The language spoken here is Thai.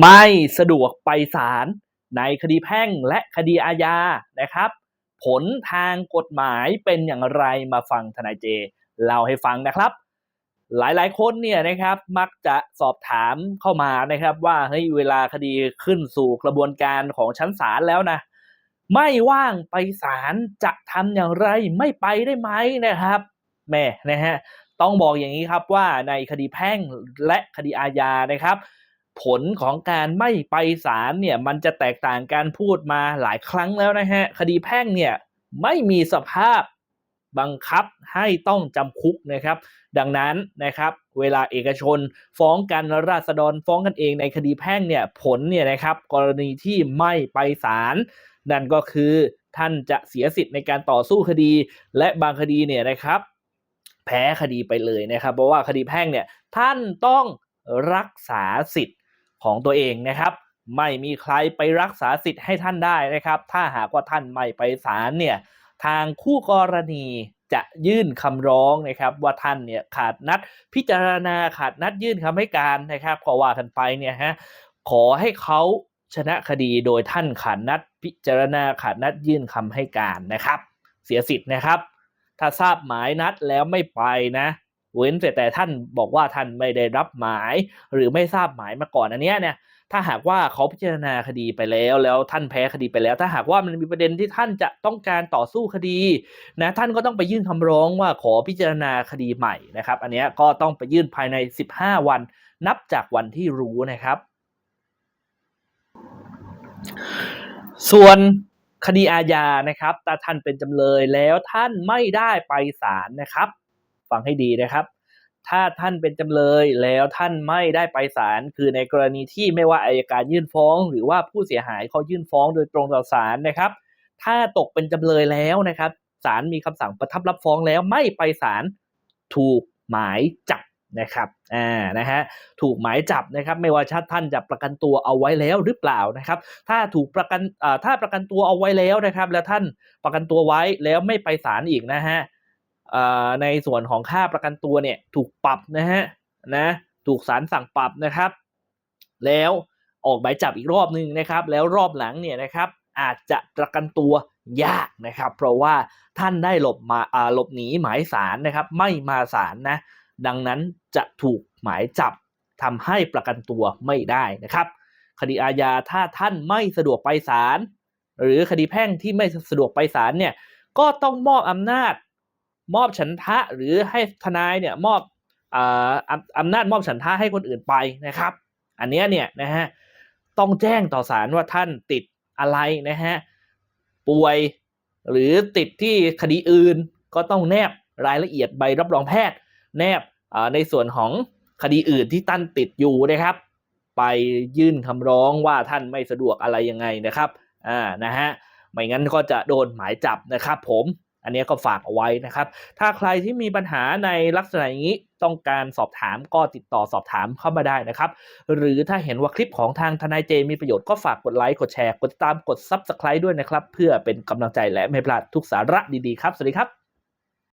ไม่สะดวกไปศาลในคดีแพ่งและคดีอาญานะครับ ผลทางกฎหมายเป็นอย่างไรมาฟังทนายเจเล่าให้ฟังนะครับ หลายๆคนเนี่ยนะครับมักจะสอบถามเข้ามานะครับว่าเฮ้ยเวลาคดีขึ้นสู่กระบวนการของชั้นศาลแล้วนะไม่ว่างไปศาลจะทำอย่างไรไม่ไปได้ไหมนะครับแม่นะฮะต้องบอกอย่างนี้ครับว่าในคดีแพ่งและคดีอาญานะครับ ผลของการไม่ไปศาลเนี่ยมันจะแตกต่างการพูดมาหลายครั้งแล้วนะฮะคดีแพ่งเนี่ยไม่มีสภาพบังคับให้ต้องจำคุกนะครับ ดังนั้นนะครับ เวลาเอกชนฟ้องกันราษฎรฟ้องกันเองในคดีแพ่งเนี่ยผลเนี่ยนะครับกรณีที่ไม่ไปศาลนั่นก็คือท่านจะเสียสิทธิ์ในการต่อสู้คดี และบางคดีเนี่ยนะครับ แพ้คดีไปเลยนะครับ เพราะว่าคดีแพ่งเนี่ยท่านต้องรักษาสิทธิ ของตัวเองนะครับ ไม่มีใครไปรักษาสิทธิ์ให้ท่านได้นะครับ ถ้าหากว่าท่านไม่ไปศาลเนี่ยทางคู่กรณีจะยื่นคำร้องนะครับ ว่าท่านเนี่ยขาดนัดพิจารณาขาดนัดยื่นคำให้การนะครับก็ว่ากันไปเนี่ยฮะขอให้เขาชนะคดีโดยท่านขาดนัดพิจารณาขาดนัดยื่นคำให้การนะครับ เสียสิทธิ์นะครับ ถ้าทราบหมายนัดแล้วไม่ไปนะ เว้นแต่แต่ท่านบอกว่าท่านไม่ได้รับหมาย หรือไม่ทราบหมายมาก่อนอันเนี้ยเนี่ยถ้าหากว่าเขาพิจารณาคดีไปแล้ว แล้วท่านแพ้คดีไปแล้ว ถ้าหากว่ามันมีประเด็นที่ท่านจะต้องการต่อสู้คดีนะท่านก็ต้องไปยื่นคำร้องว่าขอพิจารณาคดีใหม่นะครับ อันเนี้ยก็ต้องไปยื่นภายใน 15 วัน นับจากวันที่รู้นะครับ ส่วนคดีอาญานะครับถ้าท่านเป็นจำเลยแล้วท่านไม่ได้ไปศาลนะครับ ฟังให้ดีนะครับ ถ้าท่านเป็นจำเลยแล้วท่านไม่ได้ไปศาลคือในกรณีที่ไม่ว่าอายการยื่นฟ้อง หรือว่าผู้เสียหายเขายื่นฟ้องโดยตรงต่อศาลนะครับ ถ้าตกเป็นจำเลยแล้วนะครับศาลมีคำสั่งประทับรับฟ้องแล้วไม่ไปศาลถูกหมายจับนะครับอ่านะฮะถูกหมายจับนะครับไม่ว่าชาติท่านจะประกันตัวเอาไว้แล้วหรือเปล่านะครับ ถ้าถูกประกันอ่าถ้าประกันตัวเอาไว้แล้วนะครับ แล้วท่านประกันตัวไว้แล้วไม่ไปศาลอีกนะฮะ ในส่วนของค่าประกันตัวเนี่ยถูกปรับนะฮะนะถูกศาลสั่งปรับนะครับ แล้วออกหมายจับอีกรอบหนึ่งนะครับ แล้วรอบหลังเนี่ยนะครับอาจจะประกันตัวยากนะครับ เพราะว่าท่านได้หลบมาหลบหนีหมายสารนะครับ ไม่มาศาลนะ ดังนั้นจะถูกหมายจับทำให้ประกันตัวไม่ได้นะครับ คดีอาญาถ้าท่านไม่สะดวกไปศาลหรือคดีแพ่งที่ไม่สะดวกไปศาลเนี่ยก็ต้องมอบอำนาจ มอบฉันทะหรือให้ทนายเนี่ยมอบอำนาจมอบฉันทะให้คนอื่นไปนะครับ อันเนี้ยเนี่ยนะฮะต้องแจ้งต่อศาลว่าท่านติดอะไรนะฮะป่วยหรือติดที่คดีอื่นก็ต้องแนบรายละเอียดใบรับรองแพทย์ แนบในส่วนของคดีอื่นที่ท่านติดอยู่นะครับ ไปยื่นคำร้องว่าท่านไม่สะดวกอะไรยังไงนะครับอ่านะฮะไม่งั้นก็จะโดนหมายจับนะครับผม อันนี้ก็ฝากเอาไว้นะครับ ถ้าใครที่มีปัญหาในลักษณะอย่างนี้ต้องการสอบถามก็ติดต่อสอบถามเข้ามาได้นะครับ หรือถ้าเห็นว่าคลิปของทางทนายเจมีประโยชน์ก็ฝากกดไลค์ กดแชร์ กดติดตามกด Subscribe ด้วยนะครับ เพื่อเป็นกำลังใจและไม่พลาดทุกสาระดีๆครับ สวัสดีครับ